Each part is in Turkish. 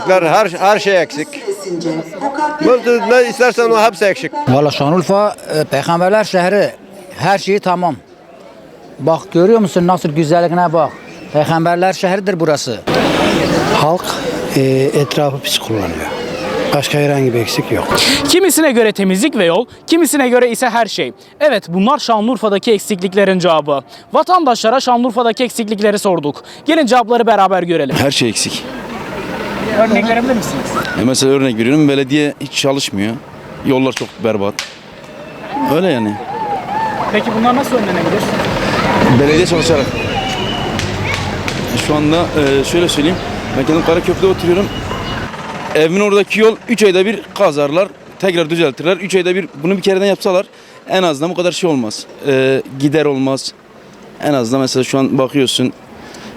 Eksikler her her şey eksik. Burada ne istersen o hepsi eksik. Valla Şanlıurfa e, peygamberler şehri. Her şeyi tamam. Bak görüyor musun nasıl güzelliğine bak. Peygamberler şehridir burası. Halk e, etrafı pis kullanıyor. Başka herhangi bir eksik yok. Kimisine göre temizlik ve yol, kimisine göre ise her şey. Evet bunlar Şanlıurfa'daki eksikliklerin cevabı. Vatandaşlara Şanlıurfa'daki eksiklikleri sorduk. Gelin cevapları beraber görelim. Her şey eksik. Örnek verebilir misiniz? E mesela örnek veriyorum belediye hiç çalışmıyor. Yollar çok berbat. Öyle yani. Peki bunlar nasıl önlenebilir? Belediye çalışarak. Şu anda e, şöyle söyleyeyim. Ben kendim Karaköprü'de oturuyorum. Evimin oradaki yol 3 ayda bir kazarlar. Tekrar düzeltirler. 3 ayda bir bunu bir kereden yapsalar en azından bu kadar şey olmaz. E, gider olmaz. En azından mesela şu an bakıyorsun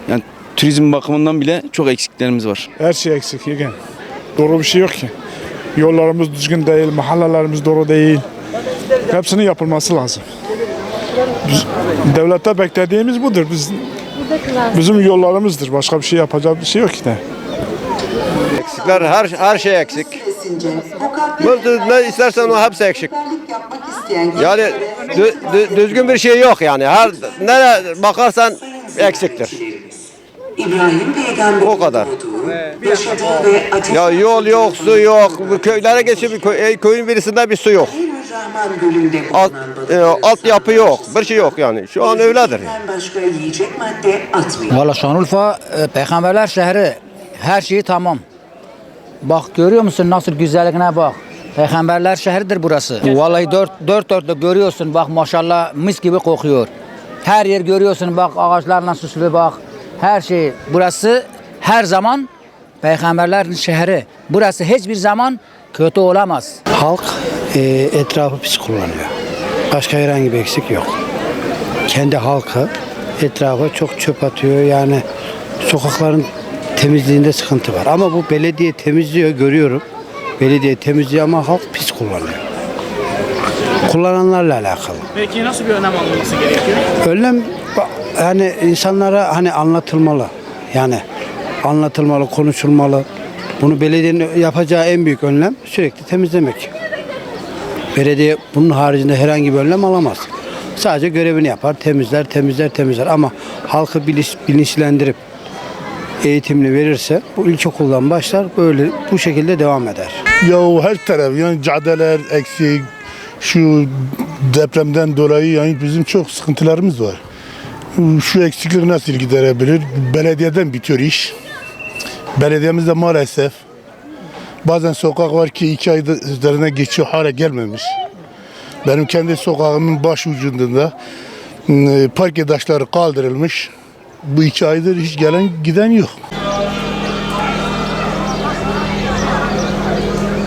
yani turizm bakımından bile çok eksiklerimiz var. Her şey eksik yeğen. Doğru bir şey yok ki. Yollarımız düzgün değil, mahallelerimiz doğru değil. Hepsinin yapılması lazım. Biz, devlette beklediğimiz budur. Biz, bizim yollarımızdır. Başka bir şey yapacak bir şey yok ki de. Eksikler her her şey eksik. ne istersen o hepsi eksik. rehberlik yapmak isteyen Yani gençlere dü- dü- düzgün bir şey yok yani. Her nereye bakarsan eksiktir. İbrahim Peygamber'in O kadar. doğduğu, yaşadığı ve ateş Ya yol yok, su yok. Bu köylere geçip bir köy- köyün birisinde bir su yok. Rahman Gölü'nde Alt, e, altyapı yok. Bir şey yok yani. Şu an öyledir. başka yiyecek madde atmıyor. Valla Şanlıurfa e, peygamberler şehri. Her şeyi tamam. Bak görüyor musun nasıl güzelliğine bak. Peygamberler şehridir burası. Vallahi dört, dört dörtlük görüyorsun bak maşallah mis gibi kokuyor. Her yer görüyorsun bak ağaçlarla süslü bak. Her şey burası her zaman peygamberlerin şehri. Burası hiçbir zaman kötü olamaz. Halk e, etrafı pis kullanıyor. Başka herhangi bir eksik yok. Kendi halkı etrafa çok çöp atıyor. Yani sokakların temizliğinde sıkıntı var. Ama bu belediye temizliyor görüyorum. Belediye temizliyor ama halk pis kullanıyor. Kullananlarla alakalı. Peki nasıl bir önlem alınması gerekiyor? Önlem yani insanlara hani anlatılmalı. Yani anlatılmalı, konuşulmalı. Bunu belediyenin yapacağı en büyük önlem sürekli temizlemek. Belediye bunun haricinde herhangi bir önlem alamaz. Sadece görevini yapar, temizler, temizler, temizler. Ama halkı bilinç- bilinçlendirip eğitimli verirse bu ilkokuldan başlar böyle bu şekilde devam eder. Ya her taraf yani caddeler eksik. Şu depremden dolayı yani bizim çok sıkıntılarımız var. Şu eksiklik nasıl giderebilir? Belediyeden bitiyor iş. Belediyemizde maalesef bazen sokak var ki iki ay üzerine geçiyor hala gelmemiş. Benim kendi sokağımın baş ucunda e, park taşları kaldırılmış. Bu iki aydır hiç gelen giden yok.